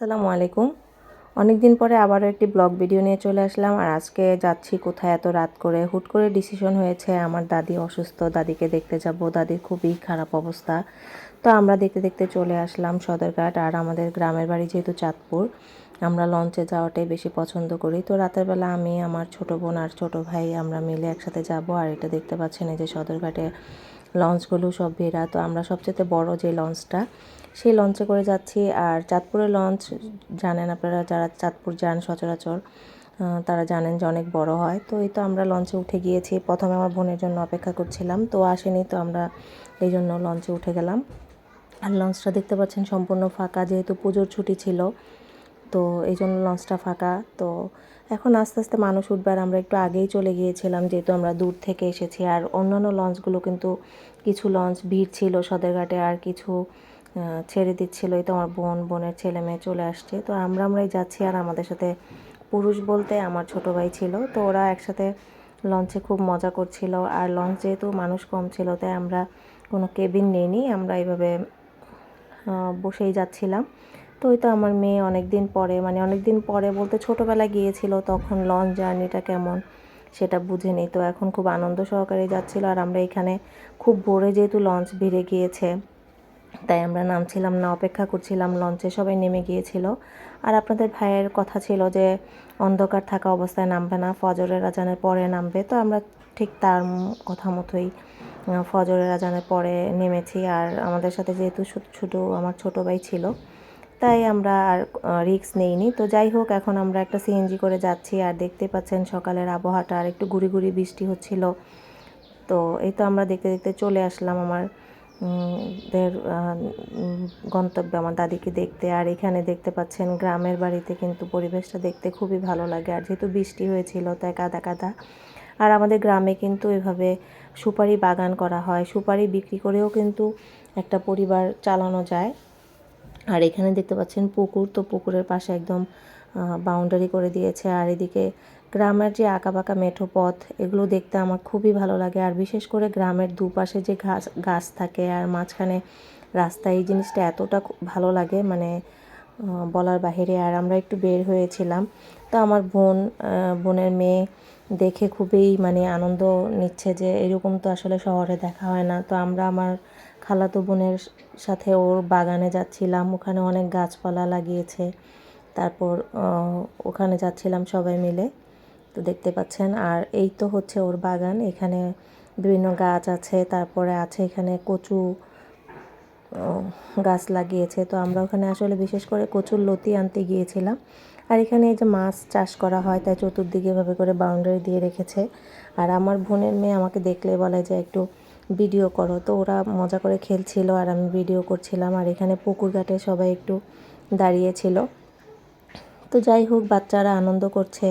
আসসালামু আলাইকুম। অনেক দিন পরে আবারও একটি ব্লগ ভিডিও নিয়ে চলে আসলাম আর আজকে যাচ্ছি কোথায় এত রাত করে। হুট করে ডিসিশন হয়েছে আমার দাদি অসুস্থ, দাদিকে দেখতে যাব। দাদির খুবই খারাপ অবস্থা। তো আমরা দেখতে দেখতে চলে আসলাম সদরঘাট আর আমাদের গ্রামের বাড়ি যেহেতু চাঁদপুর, আমরা লঞ্চে যাওয়াটাই বেশি পছন্দ করি। তো রাতের বেলা আমি, আমার ছোট বোন আর ছোট ভাই আমরা মিলে একসাথে যাব আর এটা দেখতে পাচ্ছেন এই যে সদরঘাটে লঞ্চগুলো সব ভেড়া, তো আমরা সবচেয়ে বড় যে লঞ্চটা, সেই লঞ্চে করে যাচ্ছি। আর চাঁদপুরের লঞ্চ জানেন আপনারা, যারা চাঁদপুর যান সচরাচর তারা জানেন যে অনেক বড় হয়। তো এই তো আমরা লঞ্চে উঠে গিয়েছি। প্রথমে আমার বোনের জন্য অপেক্ষা করছিলাম, তো আসেনি, তো আমরা এই জন্য লঞ্চে উঠে গেলাম। আর লঞ্চটা দেখতে পাচ্ছেন সম্পূর্ণ ফাঁকা, যেহেতু পুজোর ছুটি ছিল তো এই জন্য লঞ্চটা ফাঁকা। তো এখন আস্তে আস্তে মানুষ উঠবার আমরা একটু আগেই চলে গিয়েছিলাম, যেহেতু আমরা দূর থেকে এসেছি। আর অন্যান্য লঞ্চগুলো কিন্তু কিছু লঞ্চ ভিড় ছিল সদরঘাটে আর কিছু ছেড়ে দিচ্ছিল। এই তো আমার বোন, বোনের ছেলে মেয়ে চলে আসছে। তো আমরা আমরাই যাচ্ছি আর আমাদের সাথে পুরুষ বলতে আমার ছোট ভাই ছিল। তো ওরা একসাথে লঞ্চে খুব মজা করছিল। আর লঞ্চ যেহেতু মানুষ কম ছিল, তাই আমরা কোনো কেবিন নেইনি। আমরা এইভাবে বসেই যাচ্ছিলাম। তো ওই তো আমার মেয়ে অনেক দিন পরে মানে অনেক দিন পরে বলতে ছোটোবেলায় গিয়েছিল, তখন লঞ্চ জার্নিটা কেমন সেটা বুঝেনি তো এখন খুব আনন্দ সহকারে যাচ্ছিল আর আমরা এখানে খুব ভোরে যেহেতু লঞ্চ ভিড়ে গিয়েছে, তাই আমরা নামছিলাম না, অপেক্ষা করছিলাম, লঞ্চে সবাই নেমে গিয়েছিল। আর আপনাদের ভাইয়ের কথা ছিল যে অন্ধকার থাকা অবস্থায় নামবে না, ফজরের আজানের পরে নামবে। তো আমরা ঠিক তার কথা মতোই ফজরের আজানের পরে নেমেছি। আর আমাদের সাথে যেহেতু ছোটো, আমার ছোটো ভাই ছিল তাই আমরা আর রিক্স নেইনি। তো যাই হোক, এখন আমরা একটা সিএনজি করে যাচ্ছি আর দেখতে পাচ্ছেন সকালের আবহাওয়াটা আর একটু গুড়ি গুড়ি বৃষ্টি হচ্ছিল। তো এই তো আমরা দেখতে দেখতে চলে আসলাম আমার দের গন্তব্যে, আমার দাদিকে দেখতে। আর এখানে দেখতে পাচ্ছেন গ্রামের বাড়িতে কিন্তু পরিবেশটা দেখতে খুবই ভালো লাগে। আর যেহেতু বৃষ্টি হয়েছিল, তাই কাদা কাদা। আর আমাদের গ্রামে কিন্তু এভাবে সুপারি বাগান করা হয়। সুপারি বিক্রি করেও কিন্তু একটা পরিবার চালানো যায়। আর এখানে দেখতে পাচ্ছেন পুকুর, তো পুকুরের পাশে একদম বাউন্ডারি করে দিয়েছে। আর এদিকে গ্রামের যে আঁকাবাঁকা মেঠো পথ, এগুলো দেখতে আমার খুবই ভালো লাগে। আর বিশেষ করে গ্রামের দুপাশে যে ঘাস, গাছ থাকে, আর মাঝখানে রাস্তা, এই জিনিসটা এতটা ভালো লাগে মানে বলার বাহিরে। আর আমরা একটু বের হয়েছিলাম, তো আমার বোন বোনের মেয়ে দেখে খুবই মানে আনন্দ নিচ্ছে যে এরকম তো আসলে শহরে দেখা হয় না। তো আমরা আমার খালাতো বোনের সাথে ওর বাগানে যাচ্ছিলাম, ওখানে অনেক গাছপালা লাগিয়েছে। তারপর ওখানে যাচ্ছিলাম সবাই মিলে, তো দেখতে পাচ্ছেন। আর এই তো হচ্ছে ওর বাগান, এখানে বিভিন্ন গাছ আছে, তারপরে আছে এখানে কচু গাছ লাগিয়েছে। তো আমরা ওখানে আসলে বিশেষ করে কচুর লতি আনতে গিয়েছিলাম। আর এখানে এই যে মাছ চাষ করা হয়, তাই চতুর্দিকে এভাবে করে বাউন্ডারি দিয়ে রেখেছে। আর আমার বোনের মেয়ে আমাকে দেখলে বলে যে, একটু ভিডিও করো। তো ওরা মজা করে খেলছিল আর আমি ভিডিও করছিলাম। আর এখানে পুকুর ঘাটে সবাই একটু দাঁড়িয়েছিল। তো যাই হোক, বাচ্চারা আনন্দ করছে।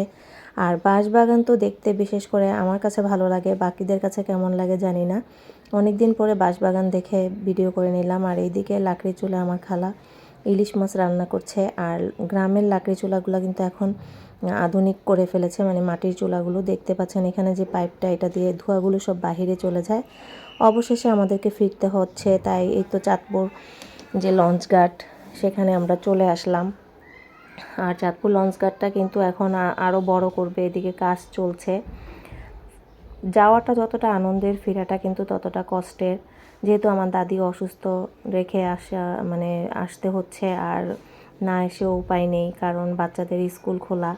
আর বাঁশবাগান তো দেখতে বিশেষ করে আমার কাছে ভালো লাগে, বাকিদের কাছে কেমন লাগে জানি না। অনেক দিন পরে বাঁশবাগান দেখে ভিডিও করে নিলাম। আর এইদিকে লাকড়ি চুলে আমার খালা ইলিশ মাছ রান্না করছে আর গ্রামের লাকড়ি চুলাগুলো কিন্তু এখন আধুনিক করে ফেলেছে মানে মাটির চুলাগুলো দেখতে পাচ্ছেন। এখানে যে পাইপটা, এটা দিয়ে ধোঁয়াগুলো সব বাহিরে চলে যায়। অবশেষে আমাদেরকে ফিরতে হচ্ছে, তাই এই তো চাঁদপুর যে লঞ্চ ঘাট, সেখানে আমরা চলে আসলাম। আর চাঁদপুর লঞ্চ ঘাটটা কিন্তু এখন আরও বড় করবে, এদিকে কাজ চলছে। যাওয়াটা যতটা আনন্দের, ফেরাটা কিন্তু ততটা কষ্টের। যেহেতু আমার দাদি অসুস্থ, রেখে আসা মানে আসতে হচ্ছে আর না এসেও উপায় নেই কারণ বাচ্চাদের স্কুল খোলা।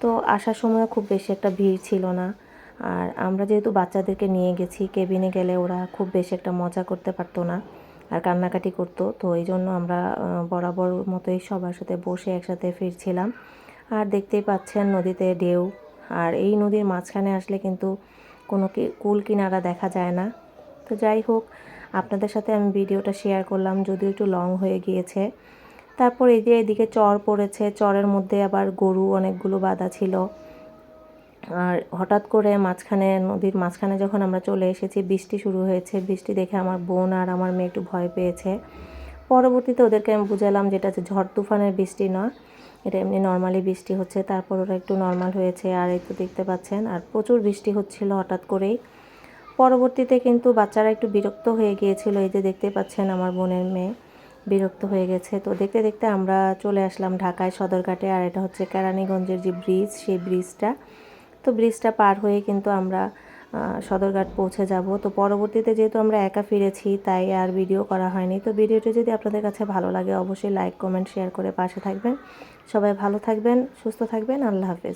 তো আসার সময় খুব বেশি একটা ভিড় ছিল না। আর আমরা যেহেতু বাচ্চাদেরকে নিয়ে গেছি, কেবিনে গেলে ওরা খুব বেশি একটা মজা করতে পারতো না আর কান্নাকাটি করতো। তো এই জন্য আমরা বরাবর মতোই সবার সাথে বসে একসাথে ফিরছিলাম। আর দেখতেই পাচ্ছেন নদীতে ঢেউ। আর এই নদীর মাঝখানে আসলে কিন্তু কোনো কুল কিনারা দেখা যায় না। তো যাই হোক, আপনাদের সাথে আমি ভিডিওটা শেয়ার করলাম, যদিও একটু লং হয়ে গিয়েছে। তারপর এই যে এদিকে চর পড়েছে, চরের মধ্যে আবার গরু অনেকগুলো বাঁধা ছিল। আর হঠাৎ করে মাঝখানে, নদীর মাঝখানে যখন আমরা চলে এসেছি, বৃষ্টি শুরু হয়েছে। বৃষ্টি দেখে আমার বোন আর আমার মেয়ে একটু ভয় পেয়েছে। পরবর্তীতে ওদেরকে আমি বুঝালাম যেটা যে ঝড় তুফানের বৃষ্টি নয় এটা এমনি নর্মালি বৃষ্টি হচ্ছে। তারপর ওরা একটু নর্মাল হয়েছে, আর একটু দেখতে পাচ্ছেন, আর প্রচুর বৃষ্টি হচ্ছিল হঠাৎ করেই। পরবর্তীতে কিন্তু বাচ্চারা একটু বিরক্ত হয়ে গিয়েছিল। এই যে দেখতে পাচ্ছেন আমার বোনের মেয়ে বিরক্ত হয়ে গেছে। তো দেখতে দেখতে আমরা চলে আসলাম ঢাকায় সদরঘাটে, আর এটা হচ্ছে কেরানীগঞ্জের যে ব্রিজ, সেই ব্রিজটা। তো ব্রিজটা পার হয়ে কিন্তু আমরা সদরঘাট পৌঁছে যাব। তো পরবর্তীতে যেহেতু আমরা একা ফিরেছি, তাই আর ভিডিও করা হয়নি। তো ভিডিওটি যদি আপনাদের কাছে ভালো লাগে, অবশ্যই লাইক, কমেন্ট, শেয়ার করে পাশে থাকবেন। সবাই ভালো থাকবেন, সুস্থ থাকবেন। আল্লাহ হাফেজ।